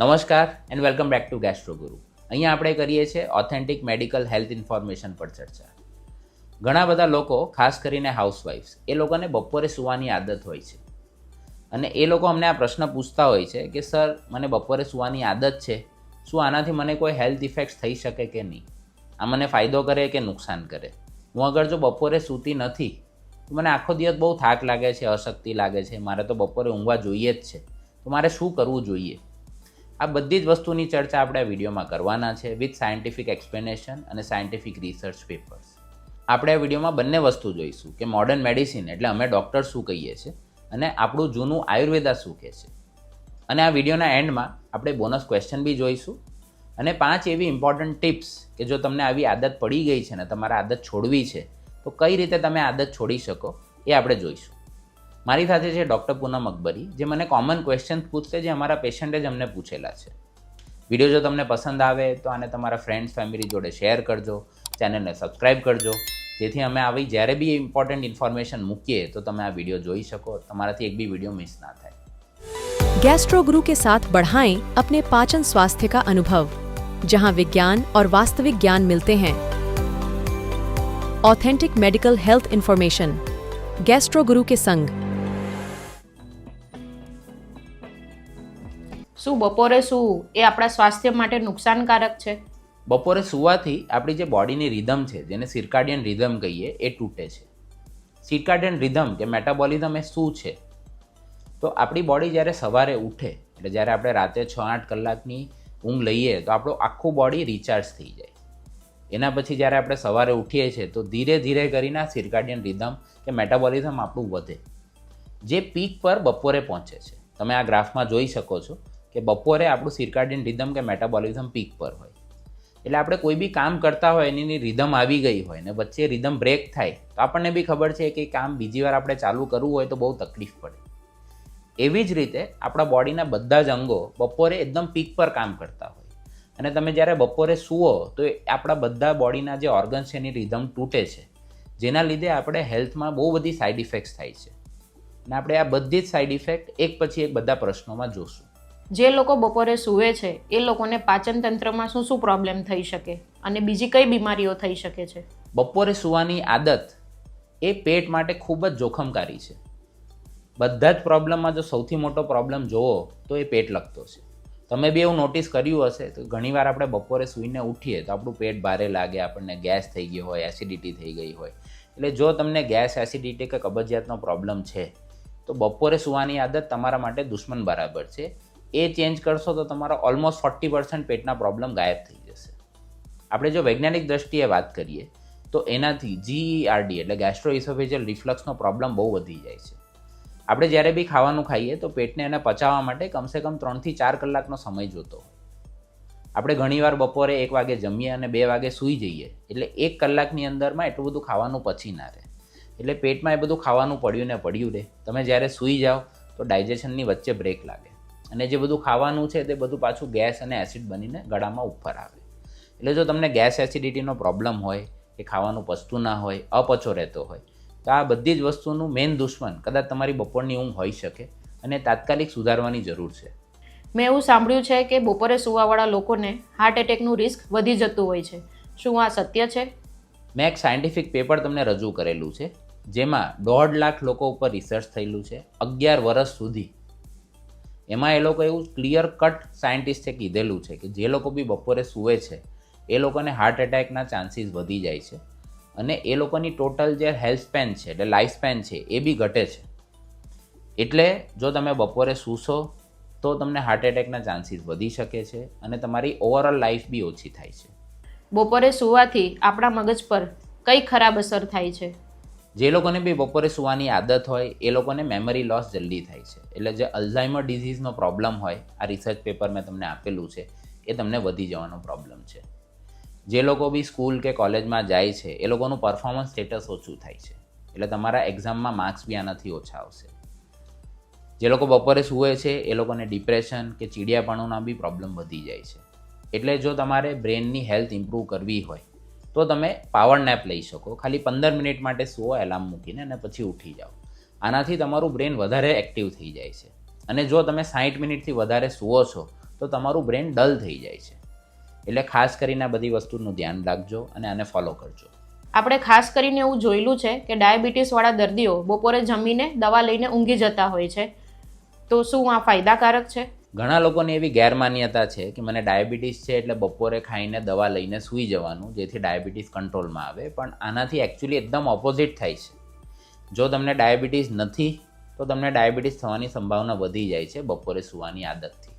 નમસ્કાર and welcome back to Gastroguru અહીંયા આપણે કરીએ છીએ ઓથેન્ટિક મેડિકલ હેલ્થ ઇન્ફોર્મેશન પર ચર્ચા. ઘણા બધા લોકો, ખાસ કરીને હાઉસવાઇફ્સ એ લોકોને બપોરે સૂવાની આદત હોય છે. અને એ લોકો અમને આ પ્રશ્ન પૂછતા હોય છે કે, સર, મને બપોરે સૂવાની આદત છે. શું આનાથી મને કોઈ હેલ્થ ઇફેક્ટ્સ થઈ શકે કે નહીં? આ મને ફાયદો કરે કે નુકસાન કરે? હું અગર જો બપોરે સૂતી નથી, તો મને આખો દિવસ બહુ થાક લાગે છે, અશક્તિ લાગે છે. મારે તો બપોરે ઊંઘવા જોઈએ જ છે. તો મારે શું કરવું જોઈએ? આ બધી જ વસ્તુની ચર્ચા આપણે આ વિડીયોમાં કરવાના છે વિથ સાયન્ટિફિક એક્સપ્લેનેશન અને સાયન્ટિફિક રિસર્ચ પેપર્સ. આપણે આ વિડીયોમાં બંને વસ્તુ જોઈશું કે મોડર્ન મેડિસિન એટલે અમે ડૉક્ટર શું કહીએ છીએ અને આપણું જૂનું આયુર્વેદા શું કહે છે. અને આ વિડીયોના એન્ડમાં આપણે બોનસ ક્વેશ્ચન બી જોઈશું અને પાંચ એવી ઇમ્પોર્ટન્ટ ટિપ્સ કે જો તમને આવી આદત પડી ગઈ છે ને તમારે આદત છોડવી છે, તો કઈ રીતે તમે આદત છોડી શકો એ આપણે જોઈશું. મારી સાથે છે ડૉક્ટર પૂનમ અકબરી જે મને કોમન ક્વેશ્ચન પૂછશે જે અમારા પેશન્ટે જ અમને પૂછેલા છે વિડીયો જો તમને પસંદ આવે તો આને તમારા ફ્રેન્ડ્સ ફેમિલી જોડે શેર કરજો ચેનલને સબસ્ક્રાઇબ કરજો જેથી અમે આવી જ્યારે બી ઇમ્પોર્ટન્ટ ઇન્ફોર્મેશન મૂકીએ તો તમે આ વિડીયો જોઈ શકો તમારાથી એક બી વિડીયો મિસ ના થાય गैस्ट्रो गुरु के साथ बढ़ाएं अपने पाचन स्वास्थ्य का अनुभव जहां विज्ञान और वास्तविक ज्ञान मिलते हैं authentic medical health information gastro Guru के संग શું બપોરે સૂવું એ આપણા સ્વાસ્થ્ય માટે નુકસાનકારક છે? બપોરે સૂવાથી આપણી જે બોડીની રિધમ છે, જેને સિર્કાડિયન રિધમ કહીએ, એ તૂટે છે. સિર્કાડિયન રિધમ કે મેટાબોલિઝમ એ શું છે? તો આપણી બોડી જ્યારે સવારે ઉઠે, એટલે જ્યારે આપણે રાતે છ આઠ કલાકની ઊંઘ લઈએ, તો આપણું આખું બોડી રિચાર્જ થઈ જાય. એના પછી જ્યારે આપણે સવારે ઉઠીએ છીએ, તો ધીરે ધીરે કરીને આ સિર્કાડિયન રિધમ કે મેટાબોલિઝમ આપણું વધે. જે પીક પર બપોરે પહોંચે છે. તમે આ ગ્રાફમાં જોઈ શકો છો. કે બપોરે આપણું સિર્કાડિયન રિધમ કે મેટાબોલિઝમ પીક પર હોય. એટલે આપણે કોઈ બી કામ કરતા હોય એની રિધમ આવી ગઈ હોય ને વચ્ચે રિધમ બ્રેક થાય, તો આપણને બી ખબર છે કે કામ બીજી વાર આપણે ચાલુ કરવું હોય તો બહુ તકલીફ પડે. એવી જ રીતે આપણા બોડીના બધા જ અંગો બપોરે એકદમ પીક પર કામ કરતા હોય. અને તમે જ્યારે બપોરે સુવો તો આપણા બધા બોડીના જે ઓર્ગન્સ છે એની રિધમ તૂટે છે. જેના લીધે આપણે હેલ્થમાં બહુ બધી સાઇડ ઇફેક્ટ્સ થાય છે. અને આપણે આ બધી જ સાઇડ ઇફેક્ટ એક પછી એક બધા પ્રશ્નોમાં જોશું. જે લોકો બપોરે સૂવે છે, એ લોકોને પાચન તંત્રમાં શું શું પ્રોબ્લેમ થઈ શકે અને બીજી કઈ બીમારીઓ થઈ શકે છે? બપોરે સૂવાની આદત એ પેટ માટે ખૂબ જ જોખમકારી છે. બધા જ પ્રોબ્લેમમાં જો સૌથી મોટો પ્રોબ્લેમ જોવો, તો એ પેટ લગતો છે. તમે બી એવું નોટિસ કર્યું હશે, તો ઘણીવાર આપણે બપોરે સૂઈને ઉઠીએ, તો આપણું પેટ ભારે લાગે, આપણને ગેસ થઈ ગયો હોય એસિડિટી થઈ ગઈ હોય. એટલે જો તમને ગેસ એસિડિટી કે કબજિયાતનો પ્રોબ્લેમ છે, તો બપોરે સૂવાની આદત તમારા માટે દુશ્મન બરાબર છે. એ ચેન્જ કરશો તો તમારો ઓલમોસ્ટ ફોર્ટી પર્સન્ટ પેટના પ્રોબ્લેમ ગાયબ થઈ જશે. આપણે જો વૈજ્ઞાનિક દ્રષ્ટિએ વાત કરીએ, તો એનાથી જીઈઆરડી એટલે ગેસ્ટ્રો ઇસોફેજિયલ રિફ્લક્સનો પ્રોબ્લેમ બહુ વધી જાય છે. આપણે જ્યારે બી ખાવાનું ખાઈએ, તો પેટને એને પચાવવા માટે કમસે કમ ત્રણથી ચાર કલાકનો સમય જોતો આપણે ઘણીવાર બપોરે એક વાગે જમીએ અને બે વાગે સૂઈ જઈએ, એટલે એક કલાકની અંદરમાં એટલું બધું ખાવાનું પચી ના રહે. એટલે પેટમાં એ બધું ખાવાનું પડ્યું ને પડ્યું રહે તમે જ્યારે સૂઈ જાઓ, તો ડાયજેશનની વચ્ચે બ્રેક લાગે. અને જે બધું ખાવાનું છે તે બધું પાછું ગેસ અને એસિડ બનીને ગળામાં ઉપર આવે. એટલે જો તમને ગેસ એસિડિટીનો પ્રોબ્લેમ હોય કે ખાવાનું પચતું ના હોય અપચો રહેતો હોય તો આ બધી જ વસ્તુનું મેઇન દુશ્મન કદાચ તમારી બપોરની ઊંઘ હોઈ શકે અને તાત્કાલિક સુધારવાની જરૂર છે. મેં એવું સાંભળ્યું છે કે બપોરે સૂવાવાળા લોકોને હાર્ટ એટેકનું રિસ્ક વધી જતું હોય છે. શું આ સત્ય છે? મેં એક સાયન્ટિફિક પેપર તમને રજૂ કરેલું છે જેમાં દોઢ લાખ લોકો ઉપર રિસર્ચ થયેલું છે અગિયાર વર્ષ સુધી એમાં એ લોકો એવું ક્લિયર કટ સાયન્ટિસ્ટે કીધેલું છે કે જે લોકો બી બપોરે સૂવે છે, એ લોકોને હાર્ટ એટેકના ચાન્સીસ વધી જાય છે. અને એ લોકોની ટોટલ જે હેલ્થ સ્પેન છે, એટલે લાઈફ સ્પેન છે, એ બી ઘટે છે. એટલે જો તમે બપોરે સૂશો, તો તમને હાર્ટ એટેકના ચાન્સીસ વધી શકે છે અને તમારી ઓવરઓલ લાઈફ બી ઓછી થાય છે. બપોરે સૂવાથી આપણા મગજ પર કઈ ખરાબ અસર થાય છે? જે લોકોને બી બપોરે સુવાની આદત હોય, એ લોકોને મેમરી લોસ જલ્દી થાય છે. એટલે જે અલ્ઝાઇમર ડિઝીઝનો પ્રોબ્લેમ હોય, આ રિસર્ચ પેપર મેં તમને આપેલું છે, એ તમને વધી જવાનો પ્રોબ્લેમ છે. જે લોકો બી સ્કૂલ કે કોલેજમાં જાય છે, એ લોકોનું પરફોર્મન્સ સ્ટેટસ ઓછું થાય છે. એટલે તમારા એક્ઝામમાં માર્ક્સ બી આનાથી ઓછા આવશે. જે લોકો બપોરે સૂવે છે, એ લોકોને ડિપ્રેશન કે ચીડિયાપણુંના બી પ્રોબ્લેમ વધી જાય છે. એટલે જો તમારે બ્રેનની હેલ્થ ઇમ્પ્રૂવ કરવી હોય તો તમે પાવર નેપ લઈ શકો. ખાલી પંદર મિનિટ માટે સુઓ એલાર્મ મૂકીને અને પછી ઉઠી જાઓ. આનાથી તમારું બ્રેન વધારે એક્ટિવ થઈ જાય છે. અને જો તમે સાઠ મિનિટથી વધારે સૂવો છો, તો તમારું બ્રેન ડલ થઈ જાય છે. એટલે ખાસ કરીને આ બધી વસ્તુનું ધ્યાન રાખજો અને આને ફોલો કરજો. આપણે ખાસ કરીને એવું જોયેલું છે કે ડાયાબિટીસવાળા દર્દીઓ બપોરે જમીને દવા લઈને ઊંઘી જતા હોય છે. તો શું આ ફાયદાકારક છે? ઘણા લોકોને એવી ગેરમાન્યતા છે કે મને ડાયાબિટીસ છે એટલે બપોરે ખાઈને દવા લઈને સૂઈ જવાનું, જેથી ડાયાબિટીસ કંટ્રોલમાં આવે. પણ આનાથી એકચ્યુઅલી એકદમ ઓપોઝિટ થાય છે. જો તમને ડાયાબિટીસ નથી, તો તમને ડાયાબિટીસ થવાની સંભાવના વધી જાય છે બપોરે સૂવાની આદતથી.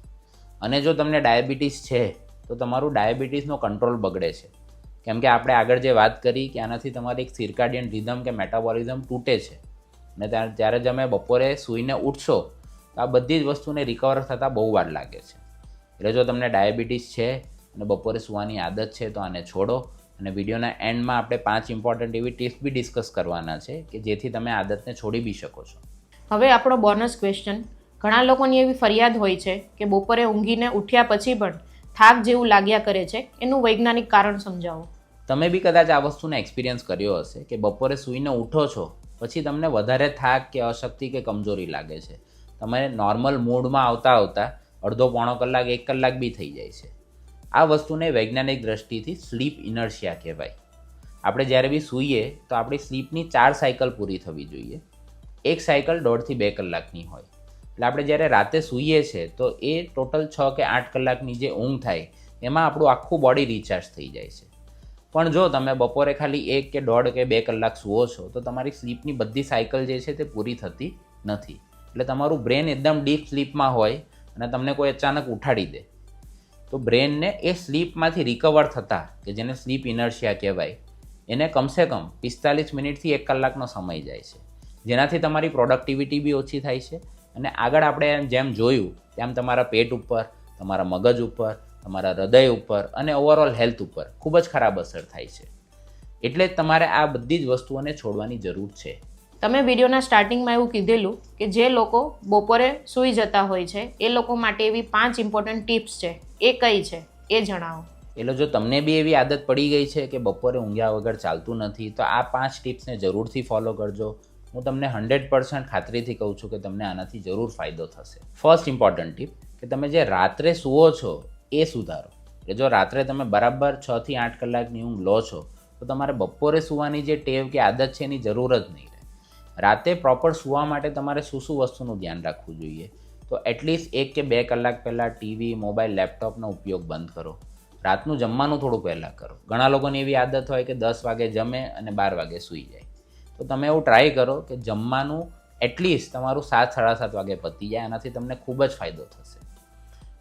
અને જો તમને ડાયાબિટીસ છે, તો તમારું ડાયાબિટીસનો કંટ્રોલ બગડે છે. કેમ કે આપણે આગળ જે વાત કરી કે આનાથી તમારી એક સિરકાડિયન રિધમ કે મેટાબોલિઝમ તૂટે છે. અને ત્યારે, જ્યારે તમે બપોરે સૂઈને ઉઠશો તો આ બધી જ વસ્તુને રિકવર થતાં બહુ વાર લાગે છે. એટલે જો તમને ડાયાબિટીસ છે અને બપોરે સૂવાની આદત છે તો આને છોડો. અને વિડીયોના એન્ડમાં આપણે પાંચ ઇમ્પોર્ટન્ટ એવી ટિપ્સ બી ડિસ્કસ કરવાના છે કે જેથી તમે આદતને છોડી બી શકો છો. હવે આપણો બોનસ ક્વેશ્ચન ઘણા લોકોની એવી ફરિયાદ હોય છે કે બપોરે ઊંઘીને ઉઠ્યા પછી પણ થાક જેવું લાગ્યા કરે છે. એનું વૈજ્ઞાનિક કારણ સમજાવો. તમે બી કદાચ આ વસ્તુને એક્સપિરિયન્સ કર્યો હશે કે બપોરે સૂઈને ઉઠો છો પછી તમને વધારે થાક કે અશક્તિ કે કમજોરી લાગે છે. તમે નોર્મલ મૂડમાં આવતા આવતા અડધો પોણો કલાક, એક કલાક બી થઈ જાય છે. આ વસ્તુને વૈજ્ઞાનિક દ્રષ્ટિથી સ્લીપ ઇનર્શિયા કહેવાય. આપણે જ્યારે બી સૂઈએ તો આપણી સ્લીપની ચાર સાયકલ પૂરી થવી જોઈએ. એક સાયકલ દોઢથી બે કલાકની હોય. એટલે આપણે જ્યારે રાતે સૂઈએ છીએ તો એ ટોટલ છ કે આઠ કલાકની જે ઊંઘ થાય, એમાં આપણું આખું બોડી રિચાર્જ થઈ જાય છે. પણ જો તમે બપોરે ખાલી એક કે દોઢ કે બે કલાક સૂવો છો તો તમારી સ્લીપની બધી સાયકલ જે છે તે પૂરી થતી નથી. એટલે તમારું બ્રેન એકદમ ડીપ સ્લીપમાં હોય અને તમને કોઈ અચાનક ઉઠાડી દે. તો બ્રેનને એ સ્લીપમાંથી રિકવર થતાં, કે જેને સ્લીપ ઇનર્શિયા કહેવાય, એને કમસે કમ પિસ્તાલીસ મિનિટથી એક કલાકનો સમય જાય છે. જેનાથી તમારી પ્રોડક્ટિવિટી બી ઓછી થાય છે અને આગળ આપણે જેમ જોયું તેમ તમારા પેટ ઉપર, તમારા મગજ ઉપર, તમારા હૃદય ઉપર અને ઓવરઓલ હેલ્થ ઉપર ખૂબ જ ખરાબ અસર થાય છે. એટલે જ તમારે આ બધી જ વસ્તુઓને છોડવાની જરૂર છે. તમે વિડીયોના સ્ટાર્ટિંગમાં એવું કીધેલું કે જે લોકો બપોરે સૂઈ જતા હોય છે, એ લોકો માટે એવી પાંચ ઇમ્પોર્ટન્ટ ટિપ્સ છે, એ કઈ છે, એ જણાવો. એટલે જો તમને બી એવી આદત પડી ગઈ છે કે બપોરે ઊંઘ્યા વગર ચાલતું નથી, તો આ પાંચ ટિપ્સને જરૂરથી ફોલો કરજો. હું તમને હંડ્રેડ પર્સન્ટ ખાતરીથી કહું છું કે તમને આનાથી જરૂર ફાયદો થશે. ફર્સ્ટ ઇમ્પોર્ટન્ટ ટીપ કે તમે જે રાત્રે સૂવો છો, એ સુધારો. કે જો રાત્રે તમે બરાબર છથી આઠ કલાકની ઊંઘ લો છો, તો તમારે બપોરે સૂવાની જે ટેવ કે આદત છે એની જરૂર જ નહીં રાતે પ્રોપર સૂવા માટે તમારે શું શું વસ્તુનું ધ્યાન રાખવું જોઈએ? તો એટલીસ્ટ એક કે બે કલાક પહેલાં ટીવી મોબાઈલ લેપટોપનો ઉપયોગ બંધ કરો. રાતનું જમવાનું થોડું પહેલાં કરો. ઘણા લોકોની એવી આદત હોય કે દસ વાગે જમે અને બાર વાગે સૂઈ જાય. તો તમે એવું ટ્રાય કરો કે જમવાનું એટલીસ્ટ તમારું સાત, સાડા સાત વાગે પતી જાય એનાથી તમને ખૂબ જ ફાયદો થશે.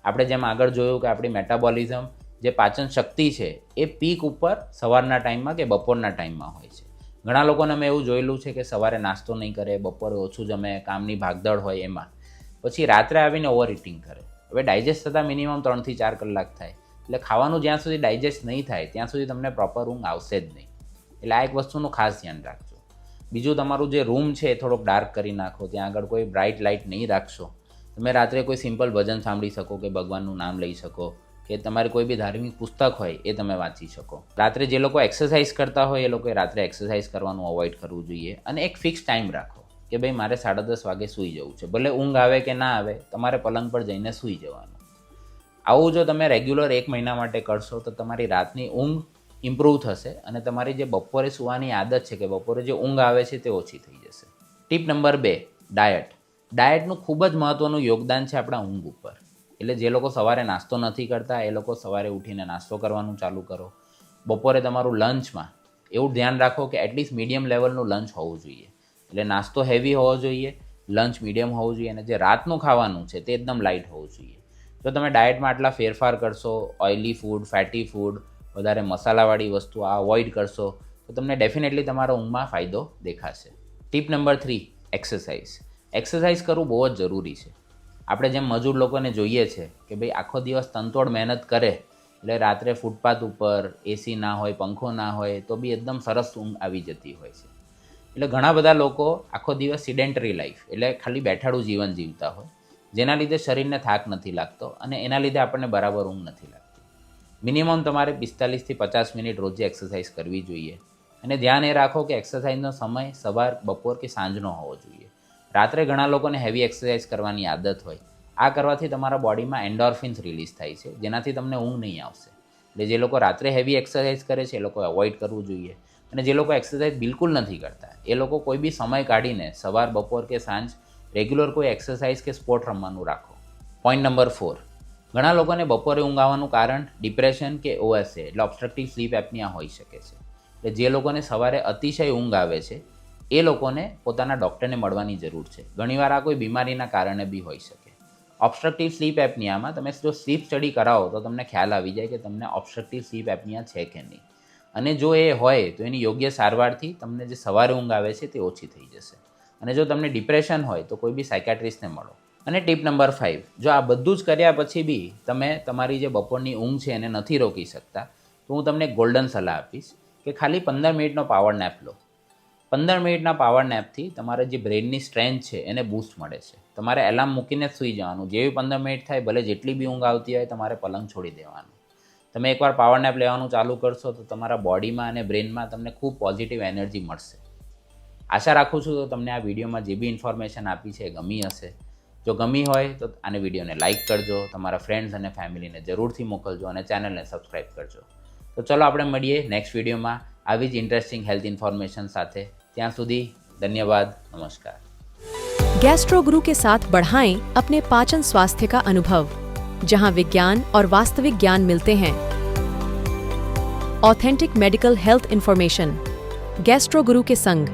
આપણે જેમ આગળ જોયું કે આપણી મેટાબોલિઝમ જે પાચન શક્તિ છે, એ પીક ઉપર સવારના ટાઈમમાં કે બપોરના ટાઈમમાં હોય છે. ઘણા લોકોને મેં એવું જોયેલું છે કે સવારે નાસ્તો નહીં કરે, બપોરે ઓછું જમે, કામની ભાગદોડ હોય એમાં. પછી રાત્રે આવીને ઓવર ઇટિંગ કરે. હવે ડાયજેસ્ટ થતાં મિનિમમ ત્રણથી ચાર કલાક થાય. એટલે ખાવાનું જ્યાં સુધી ડાયજેસ્ટ નહીં થાય, ત્યાં સુધી તમને પ્રોપર ઊંઘ આવશે જ નહીં. એટલે આ એક વસ્તુનું ખાસ ધ્યાન રાખજો. બીજું તમારું જે રૂમ છે એ થોડોક ડાર્ક કરી નાખો, ત્યાં આગળ કોઈ બ્રાઇટ લાઇટ નહીં રાખશો. તમે રાત્રે કોઈ સિમ્પલ ભજન સાંભળી શકો કે ભગવાનનું નામ લઈ શકો. કે તમારે કોઈ બી ધાર્મિક પુસ્તક હોય એ તમે વાંચી શકો. રાત્રે જે લોકો એક્સરસાઇઝ કરતા હોય એ લોકોએ રાત્રે એક્સરસાઇઝ કરવાનું અવોઇડ કરવું જોઈએ અને એક ફિક્સ ટાઈમ રાખો કે ભાઈ મારે સાડા દસ વાગે સૂઈ જવું છે. ભલે ઊંઘ આવે કે ના આવે, તમારે પલંગ પર જઈને સૂઈ જવાનું. આવું જો તમે રેગ્યુલર એક મહિના માટે કરશો તો તમારી રાતની ઊંઘ ઇમ્પ્રૂવ થશે અને તમારી જે બપોરે સૂવાની આદત છે કે બપોરે જે ઊંઘ આવે છે તે ઓછી થઈ જશે. ટીપ નંબર બે ડાયટ ડાયટનું ખૂબ જ મહત્ત્વનું યોગદાન છે આપણા ઊંઘ ઉપર. એટલે જે લોકો સવારે નાસ્તો નથી કરતા, એ લોકો સવારે ઉઠીને નાસ્તો કરવાનું ચાલુ કરો. બપોરે તમારું લંચમાં એવું ધ્યાન રાખો કે એટલીસ્ટ મીડિયમ લેવલનું લંચ હોવું જોઈએ. એટલે નાસ્તો હેવી હોવો જોઈએ, લંચ મીડિયમ હોવું જોઈએ અને જે રાતનું ખાવાનું છે તે એકદમ લાઇટ હોવું જોઈએ. જો તમે ડાયટમાં આટલા ફેરફાર કરશો ઓઇલી ફૂડ ફેટી ફૂડ વધારે મસાલાવાળી વસ્તુ આ અવોઇડ કરશો, તો તમને ડેફિનેટલી તમારા ઊંઘમાં ફાયદો દેખાશે. Tip number three exercise exercise કરવું બહુ જ જરૂરી છે. આપણે જેમ મજૂર લોકોને જોઈએ છે કે ભાઈ આખો દિવસ તનતોડ મહેનત કરે, એટલે રાત્રે ફૂટપાથ ઉપર એસી ના હોય, પંખો ના હોય, તો બી એકદમ સરસ ઊંઘ આવી જતી હોય છે. એટલે ઘણા બધા લોકો આખો દિવસ સિડેન્ટરી લાઈફ એટલે ખાલી બેઠાડું જીવન જીવતા હોય, જેના લીધે શરીરને થાક નથી લાગતો અને એના લીધે આપણને બરાબર ઊંઘ નથી લાગતી. મિનિમમ તમારે પિસ્તાલીસથી પચાસ મિનિટ રોજે એક્સરસાઇઝ કરવી જોઈએ અને ધ્યાન એ રાખો કે એક્સરસાઇઝનો સમય સવાર, બપોર કે સાંજનો હોવો જોઈએ. રાત્રે ઘણા લોકોને હેવી એક્સરસાઇઝ કરવાની આદત હોય. આ કરવાથી તમારા બોડીમાં એન્ડોર્ફિન્સ રિલીઝ થાય છે, જેનાથી તમને ઊંઘ નહીં આવશે. એટલે જે લોકો રાત્રે હેવી એક્સરસાઇઝ કરે છે, એ લોકો અવોઇડ કરવું જોઈએ. અને જે લોકો એક્સરસાઇઝ બિલકુલ નથી કરતા, એ લોકો કોઈ બી સમય કાઢીને સવાર, બપોર કે સાંજ રેગ્યુલર કોઈ એક્સરસાઇઝ કે સ્પોર્ટ રમવાનું રાખો. પોઈન્ટ નંબર ફોર ઘણા લોકોને બપોરે ઊંઘ આવવાનું કારણ ડિપ્રેશન કે ઓએસએ એટલે ઓબસ્ટ્રક્ટિવ સ્લીપ એપનિયા હોઈ શકે છે. એટલે જે લોકોને સવારે અતિશય ઊંઘ આવે છે એ લોકોને પોતાના ડૉક્ટરને મળવાની જરૂર છે. ઘણીવાર આ કોઈ બીમારીના કારણે બી હોઈ શકે. ઓબ્સ્ટ્રક્ટિવ સ્લીપ એપનિયામાં તમે જો સ્લીપ સ્ટડી કરાવો તો તમને ખ્યાલ આવી જાય કે તમને ઓબ્સ્ટ્રક્ટિવ સ્લીપ એપનિયા છે કે નહીં. અને જો એ હોય તો એની યોગ્ય સારવારથી તમને જે સવારે ઊંઘ આવે છે તે ઓછી થઈ જશે. અને જો તમને ડિપ્રેશન હોય તો કોઈ બી સાયકાટ્રિસ્ટને મળો. અને ટીપ નંબર ફાઇવ જો આ બધું જ કર્યા પછી બી તમે તમારી જે બપોરની ઊંઘ છે એને નથી રોકી શકતા, તો હું તમને ગોલ્ડન સલાહ આપીશ કે ખાલી પંદર મિનિટનો પાવર નેપ લો. પંદર મિનિટના પાવર નેપથી તમારે જે બ્રેનની સ્ટ્રેન્થ છે એને બૂસ્ટ મળે છે. તમારે એલાર્મ મૂકીને સૂઈ જવાનું. જેવી પંદર મિનિટ થાય, ભલે જેટલી બી ઊંઘ આવતી હોય, તમારે પલંગ છોડી દેવાનું. તમે એકવાર પાવર નેપ લેવાનું ચાલુ કરશો, તો તમારા બોડીમાં અને બ્રેનમાં તમને ખૂબ પોઝિટિવ એનર્જી મળશે. આશા રાખું છું તો તમને આ વિડીયોમાં જે બી ઇન્ફોર્મેશન આપી છે એ ગમી હશે. જો ગમી હોય, તો આને વિડીયોને લાઇક કરજો, તમારા ફ્રેન્ડ્સ અને ફેમિલીને જરૂરથી મોકલજો અને ચેનલને સબસ્ક્રાઈબ કરજો. તો ચલો આપણે મળીએ નેક્સ્ટ વિડીયોમાં. આવી જ ઇન્ટરેસ્ટિંગ હેલ્થ ઇન્ફોર્મેશન સાથે ત્યાં સુધી ધન્યવાદ નમસ્કાર गैस्ट्रो गुरु के साथ बढ़ाएं अपने पाचन स्वास्थ्य का अनुभव जहां विज्ञान और वास्तविक ज्ञान मिलते हैं authentic medical health information gastro Guru के संग